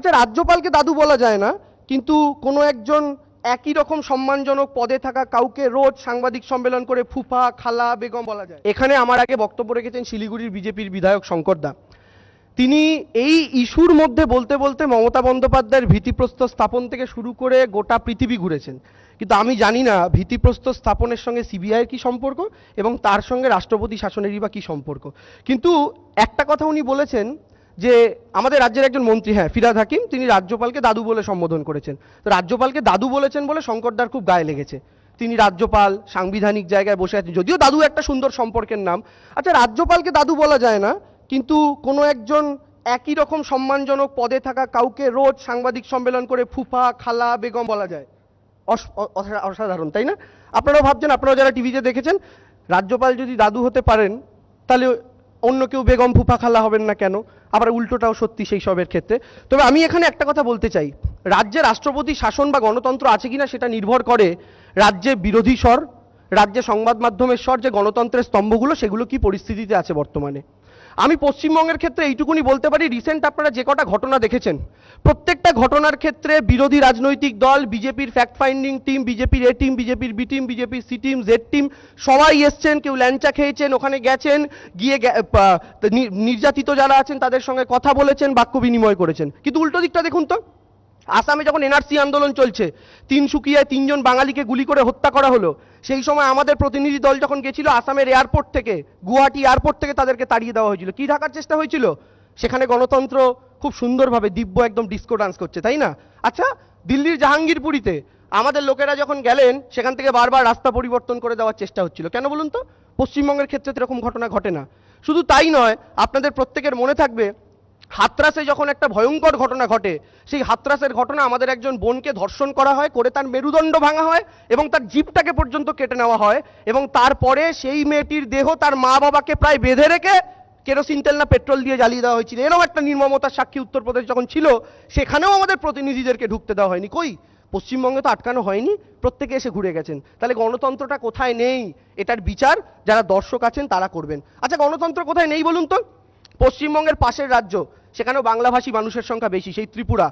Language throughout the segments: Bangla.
আচ্ছা রাজ্যপালকে দাদু বলা যায় না, কিন্তু কোনো একজন একই রকম সম্মানজনক পদে থাকা কাউকে রোজ সাংবাদিক সম্মেলন করে ফুফা, খালা, বেগম বলা যায়। এখানে আমার আগে বক্তব্য রেখেছেন শিলিগুড়ির বিজেপির বিধায়ক শঙ্কর দা। তিনি এই ইস্যুর মধ্যে বলতে বলতে মমতা বন্দ্যোপাধ্যায়ের ভিত্তিপ্রস্তর স্থাপন থেকে শুরু করে গোটা পৃথিবী ঘুরেছেন। কিন্তু আমি জানি না ভিত্তিপ্রস্তর স্থাপনের সঙ্গে সিবিআইয়ের কি সম্পর্ক এবং তার সঙ্গে রাষ্ট্রপতি শাসনেরই বা কি সম্পর্ক। কিন্তু একটা কথা উনি বলেছেন যে আমাদের রাজ্যের একজন মন্ত্রী হ্যাঁ ফিরাদ হাকিম, তিনি রাজ্যপালকে দাদু বলে সম্বোধন করেছেন। তো রাজ্যপালকে দাদু বলেছেন বলে শঙ্করদার খুব গায়ে লেগেছে। তিনি রাজ্যপাল, সাংবিধানিক জায়গায় বসে আছেন। যদিও দাদু একটা সুন্দর সম্পর্কের নাম। আচ্ছা রাজ্যপালকে দাদু বলা যায় না, কিন্তু কোনো একজন একই রকম সম্মানজনক পদে থাকা কাউকে রোজ সাংবাদিক সম্মেলন করে ফুফা, খালা, বেগম বলা যায়। অসাধারণ, তাই না? আপনারাও ভাবছেন, আপনারাও যারা টিভিতে দেখেছেন, রাজ্যপাল যদি দাদু হতে পারেন, তাহলে অন্য কেউ বেগম ফুফা খালা হবেন না কেন? আবার উল্টোটাও সত্যি সেই সবের ক্ষেত্রে। তবে আমি এখানে একটা কথা বলতে চাই। রাজ্যে রাষ্ট্রপতি শাসন বা গণতন্ত্র আছে কিনা সেটা নির্ভর করে রাজ্যে বিরোধী স্বর, রাজ্যে সংবাদ মাধ্যমের স্বর, যে গণতন্ত্রের স্তম্ভগুলো, সেগুলো কি পরিস্থিতিতে আছে বর্তমানে। আমি পশ্চিমবঙ্গের ক্ষেত্রে এইটুকুনি বলতে পারি রিসেন্ট আপনারা যে কটা ঘটনা দেখেছেন, প্রত্যেকটা ঘটনার ক্ষেত্রে বিরোধী রাজনৈতিক দল, বিজেপির ফ্যাক্ট ফাইন্ডিং টিম বিজেপির এ টিম বিজেপির বি টিম বিজেপির সি টিম জেড টিম সবাই এসছেন, কেউ ল্যাংচা খেয়েছেন, ওখানে গেছেন, গিয়ে নির্যাতিত যারা আছেন, তাদের সঙ্গে কথা বলেছেন, বাক্য বিনিময় করেছেন। কিন্তু উল্টো দিকটা দেখুন তো। আসামে যখন এনআরসি আন্দোলন চলছে তিনসুকিয়ায় তিনজন বাঙালিকে গুলি করে হত্যা করা হলো, সেই সময় আমাদের প্রতিনিধি দল যখন গেছিল আসামের এয়ারপোর্ট থেকে, গুয়াহাটি এয়ারপোর্ট থেকে তাদেরকে তাড়িয়ে দেওয়া হয়েছিল। কি ঢাকার চেষ্টা হয়েছিল? সেখানে গণতন্ত্র খুব সুন্দরভাবে দিব্য একদম ডিস্কো ডান্স করছে, তাই না? আচ্ছা দিল্লির জাহাঙ্গীরপুরীতে আমাদের লোকেরা যখন গেলেন, সেখান থেকে বারবার রাস্তা পরিবর্তন করে দেওয়ার চেষ্টা হচ্ছিল। কেন বলুন তো? পশ্চিমবঙ্গের ক্ষেত্রে এরকম ঘটনা ঘটে না। শুধু তাই নয়, আপনাদের প্রত্যেকের মনে থাকবে হাতরাসে যখন একটা ভয়ঙ্কর ঘটনা ঘটে, সেই হাতরাসের ঘটনা আমাদের একজন বোনকে ধর্ষণ করা হয়, করে তার মেরুদণ্ড ভাঙা হয় এবং তার জিপটাকে পর্যন্ত কেটে নেওয়া হয় এবং তারপরে সেই মেয়েটির দেহ তার মা বাবাকে প্রায় বেঁধে রেখে কেরোসিন, তেল না পেট্রোল দিয়ে জ্বালিয়ে দেওয়া হয়েছিল। এরকম একটা নির্মমতার সাক্ষী উত্তরপ্রদেশ যখন ছিল, সেখানেও আমাদের প্রতিনিধিদেরকে ঢুকতে দেওয়া হয়নি। কই? পশ্চিমবঙ্গে তো আটকানো হয়নি, প্রত্যেকে এসে ঘুরে গেছেন। তাহলে গণতন্ত্রটা কোথায় নেই? এটার বিচার যারা দর্শক আছেন, তারা করবেন। আচ্ছা গণতন্ত্র কোথায় নেই বলুন তো? পশ্চিমবঙ্গের পাশের রাজ্য সেখানেও বাংলাভাষী মানুষের সংখ্যা বেশি, সেই ত্রিপুরা।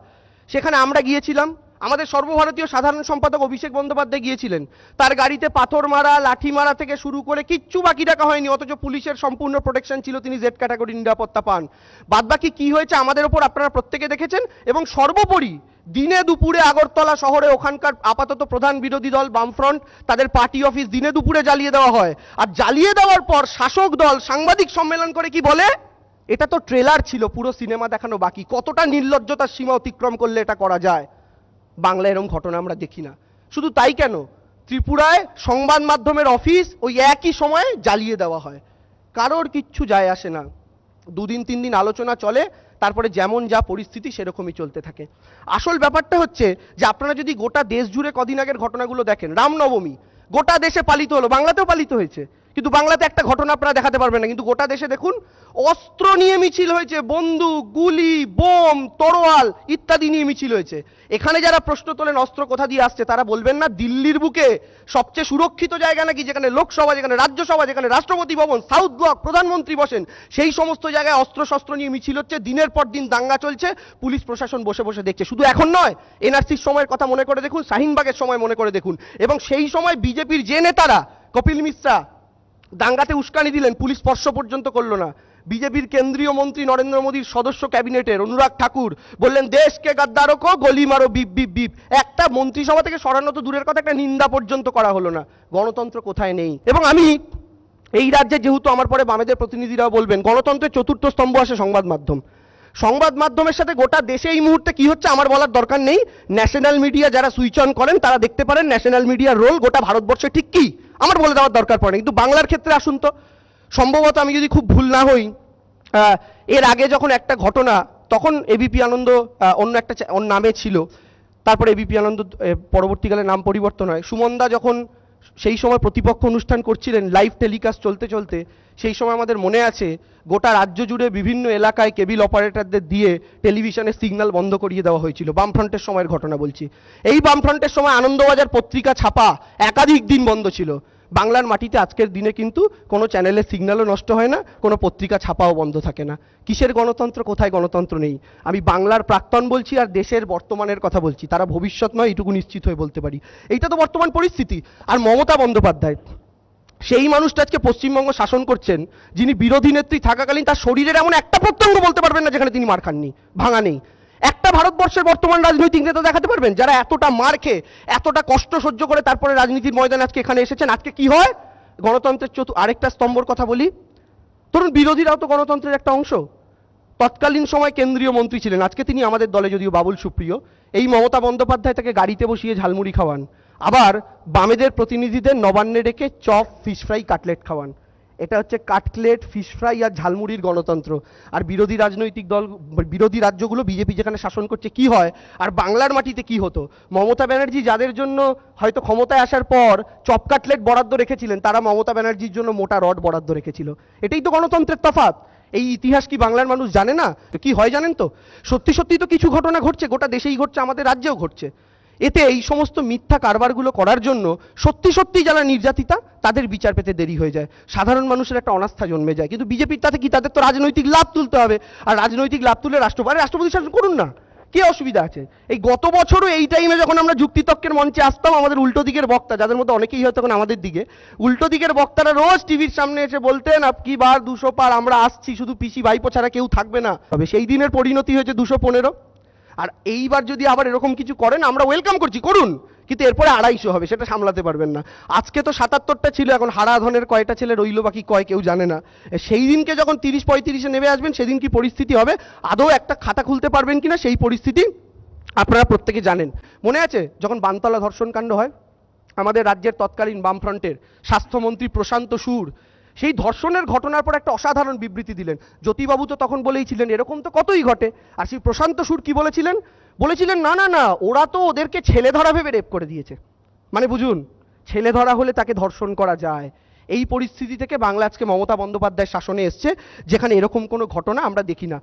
সেখানে আমরা গিয়েছিলাম, আমাদের সর্বভারতীয় সাধারণ সম্পাদক অভিষেক বন্দ্যোপাধ্যায় গিয়েছিলেন। তার গাড়িতে পাথর মারা, লাঠি মারা থেকে শুরু করে কিচ্ছু বাকি রাখা হয়নি, অথচ পুলিশের সম্পূর্ণ প্রোটেকশন ছিল তিনি জেড ক্যাটাগরি নিরাপত্তা পান। বাদবাকি কি হয়েছে আমাদের ওপর আপনারা প্রত্যেকে দেখেছেন, এবং সর্বোপরি দিনে দুপুরে আগরতলা শহরে ওখানকার আপাতত প্রধান বিরোধী দল বামফ্রন্ট, তাদের পার্টি অফিস দিনে দুপুরে জ্বালিয়ে দেওয়া হয়। আর জ্বালিয়ে দেওয়ার পর শাসক দল সাংবাদিক সম্মেলন করে কি বলে? এটা তো ট্রেলার ছিল, পুরো সিনেমা দেখানো বাকি। কতটা নির্লজ্জতার সীমা অতিক্রম করলে এটা করা যায়? বাংলা এরকম ঘটনা আমরা দেখি না। শুধু তাই কেন? ত্রিপুরায় সংবাদ মাধ্যমের অফিস ওই একই সময়ে জ্বালিয়ে দেওয়া হয়। কারোর কিচ্ছু যায় আসে না। দুদিন, তিন দিন আলোচনা চলে, তারপরে যেমন যা পরিস্থিতি সেরকমই চলতে থাকে। আসল ব্যাপারটা হচ্ছে যে আপনারা যদি গোটা দেশ জুড়ে কদিন আগের ঘটনাগুলো দেখেন, রামনবমী, গোটা দেশে পালিত হলো, বাংলাতেও পালিত হয়েছে। কিন্তু বাংলাতে একটা ঘটনা আপনারা দেখাতে পারবেন না, কিন্তু গোটা দেশে দেখুন, অস্ত্র নিয়ে মিছিল হয়েছে, বন্দুক, গুলি, বোম, তরোয়াল ইত্যাদি নিয়ে মিছিল হয়েছে। এখানে যারা প্রশ্ন তোলেন অস্ত্র কোথা দিয়ে আসছে, তারা বলবেন না, দিল্লির বুকে সবচেয়ে সুরক্ষিত জায়গা নাকি যেখানে লোকসভা, যেখানে রাজ্যসভা, যেখানে রাষ্ট্রপতি ভবন, সাউথ ব্লক প্রধানমন্ত্রী বসেন, সেই সমস্ত জায়গায় অস্ত্র শস্ত্র নিয়ে মিছিল হচ্ছে, দিনের পর দিন দাঙ্গা চলছে, পুলিশ প্রশাসন বসে বসে দেখছে। শুধু এখন নয়, এনআরসির সময়ের কথা মনে করে দেখুন, শাহিনবাগের সময় মনে করে দেখুন, এবং সেই সময় বিজেপির যে নেতারা, কপিল মিশ্রা দাঙ্গাতে উস্কানি দিলেন, পুলিশ স্পর্শ পর্যন্ত করল না। বিজেপির কেন্দ্রীয় মন্ত্রী নরেন্দ্র মোদীর সদস্য ক্যাবিনেটের অনুরাগ ঠাকুর বললেন, দেশকে গাদ্দারো কো, গলি মারো, বিপ বিপ বিপ। একটা মন্ত্রিসভা থেকে সরানো তো দূরের কথা, একটা নিন্দা পর্যন্ত করা হলো না। গণতন্ত্র কোথায় নেই? এবং আমি এই রাজ্যে যেহেতু আমার পরে বামেদের প্রতিনিধিরাও বলবেন, গণতন্ত্রের চতুর্থ স্তম্ভ আসে সংবাদ মাধ্যম। সংবাদ মাধ্যমের সাথে গোটা দেশে এই মুহূর্তে কি হচ্ছে আমার বলার দরকার নেই। ন্যাশনাল মিডিয়া যারা সুইচ অন করেন, তারা দেখতে পারেন ন্যাশনাল মিডিয়ার রোল গোটা ভারতবর্ষে ঠিক কি? আমার বলে দেওয়ার দরকার পড়ে কিন্তু বাংলার ক্ষেত্রে আসুন তো। সম্ভবত আমি যদি খুব ভুল না হই এর আগে যখন একটা ঘটনা, তখন এবিপি আনন্দ অন্য একটা নামে ছিল। তারপরে এবিপি আনন্দ পরবর্তীকালে নাম পরিবর্তন হয়। সুমনদা যখন সেই সময় প্রতিপক্ষ অনুষ্ঠান করছিলেন লাইভ টেলিকাস্ট চলতে চলতে। সেই সময় আমাদের মনে আছে, গোটা রাজ্য জুড়ে বিভিন্ন এলাকায় কেবিল অপারেটরদের দিয়ে টেলিভিশনের সিগন্যাল বন্ধ করিয়ে দেওয়া হয়েছিল। বামফ্রন্টের সময়ের ঘটনা বলছি। এই বামফ্রন্টের সময় আনন্দবাজার পত্রিকা ছাপা একাধিক দিন বন্ধ ছিল। বাংলার মাটিতে আজকের দিনে কিন্তু কোনো চ্যানেলের সিগন্যালও নষ্ট হয় না, কোনো পত্রিকা ছাপাও বন্ধ থাকে না। কিসের গণতন্ত্র? কোথায় গণতন্ত্র নেই? আমি বাংলার প্রাক্তন বলছি আর দেশের বর্তমানের কথা বলছি। তারা ভবিষ্যৎ নয়, এটুকু নিশ্চিত হয়ে বলতে পারি। এইটা তো বর্তমান পরিস্থিতি। আর মমতা বন্দ্যোপাধ্যায়, সেই মানুষটা আজকে পশ্চিমবঙ্গ শাসন করছেন, যিনি বিরোধী নেত্রী থাকাকালীন তার শরীরের এমন একটা প্রত্যঙ্গ বলতে পারবেন না যেখানে তিনি মার খাননি। ভাঙা নেই। একটা ভারতবর্ষের বর্তমান রাজনৈতিক নেতা দেখাতে পারবেন? যারা এতটা মার খেয়ে, এতটা কষ্ট সহ্য করে তারপরে রাজনীতির ময়দানে আজকে এখানে এসেছেন। আজকে কি হয়? গণতন্ত্রের চতু আরেকটা স্তম্ভর কথা বলি। ধরুন, বিরোধীরাও তো গণতন্ত্রের একটা অংশ। তৎকালীন সময় কেন্দ্রীয় মন্ত্রী ছিলেন। আজকে তিনি আমাদের দলে যদিও বাবুল সুপ্রিয়। এই মমতা বন্দ্যোপাধ্যায় তাকে গাড়িতে বসিয়ে ঝালমুড়ি খাওয়ান। আবার বামেদের প্রতিনিধিদের নবান্নে ডেকে চপ, ফিশ ফ্রাই, কাটলেট খাওয়ান। এটা হচ্ছে কাটলেট ফিশ ফ্রাই আর ঝালমুড়ির গণতন্ত্র। আর বিরোধী রাজনৈতিক দল, বিরোধী রাজ্যগুলো বিজেপি যেখানে শাসন করছে কি হয়? আর বাংলার মাটিতে কি হতো? মমতা ব্যানার্জি যাদের জন্য হয়তো ক্ষমতায় আসার পর চপ কাটলেট বরাদ্দ রেখেছিলেন, তারা মমতা ব্যানার্জির জন্য মোটা রড বরাদ্দ রেখেছিল। এটাই তো গণতন্ত্রের তফাৎ। এই ইতিহাস কি বাংলার মানুষ জানে না? কি হয় জানেন তো? সত্যি সত্যি তো কিছু ঘটনা ঘটছে, গোটা দেশেই ঘটছে, আমাদের রাজ্যেও ঘটছে। এতে এই সমস্ত মিথ্যা কারবারগুলো করার জন্য সত্যি সত্যি যারা নির্যাতিতা, তাদের বিচার পেতে দেরি হয়ে যায়। সাধারণ মানুষের একটা অনাস্থা জন্মে যায়। কিন্তু বিজেপির তাতে কি? তাদের তো রাজনৈতিক লাভ তুলতে হবে। আর রাজনৈতিক লাভ তুলে রাষ্ট্রপতি রাষ্ট্রপতি শাসন করুন না। কি অসুবিধা আছে? এই গত বছরও এই টাইমে যখন আমরা যুক্তিতক্কের মঞ্চে আসতাম, আমাদের উল্টো দিকের বক্তা, যাদের মধ্যে অনেকেই হয়তো তখন আমাদের দিকে, উল্টো দিকের বক্তারা রোজ টিভির সামনে এসে বলতেন কি বার দুশো পার, আমরা আসছি, শুধু পিসি ভাইপো ছাড়া কেউ থাকবে না। তবে সেই দিনের পরিণতি হয়েছে দুশো পনেরো। আর এইবার যদি আবার এরকম কিছু করেন, আমরা ওয়েলকাম করছি, করুন। কিন্তু এরপরে আড়াইশো হবে, সেটা সামলাতে পারবেন না। আজকে তো সাতাত্তরটা ছিল, এখন হারাধনের কয়টা ছেলে রইল বাকি কয়, কেউ জানে না। সেই দিনকে যখন তিরিশ পঁয়ত্রিশে নেমে আসবেন, সেদিন কি পরিস্থিতি হবে? আদৌ একটা খাতা খুলতে পারবেন কিনা, সেই পরিস্থিতি আপনারা প্রত্যেকে জানেন। মনে আছে, যখন বানতলা ধর্ষণ কাণ্ড হয়, আমাদের রাজ্যের তৎকালীন বামফ্রন্টের স্বাস্থ্যমন্ত্রী প্রশান্ত সুর সেই ধর্ষণের ঘটনার পর একটা অসাধারণ বিবৃতি দিলেন। জ্যোতিবাবু তো তখন বলেই ছিলেন, এরকম তো কতই ঘটে? আর সেই প্রশান্ত সুর কি বলেছিলেন? বলেছিলেন, না না না, ওরা তো ওদেরকে ছেলে ধরা ভেবে রেপ করে দিয়েছে। মানে বুঝুন, ছেলে ধরা হলে তাকে ধর্ষণ করা যায়। এই পরিস্থিতি থেকে বাংলা আজকে মমতা বন্দ্যোপাধ্যায় শাসনে এসছে, যেখানে এরকম কোনো ঘটনা আমরা দেখি না।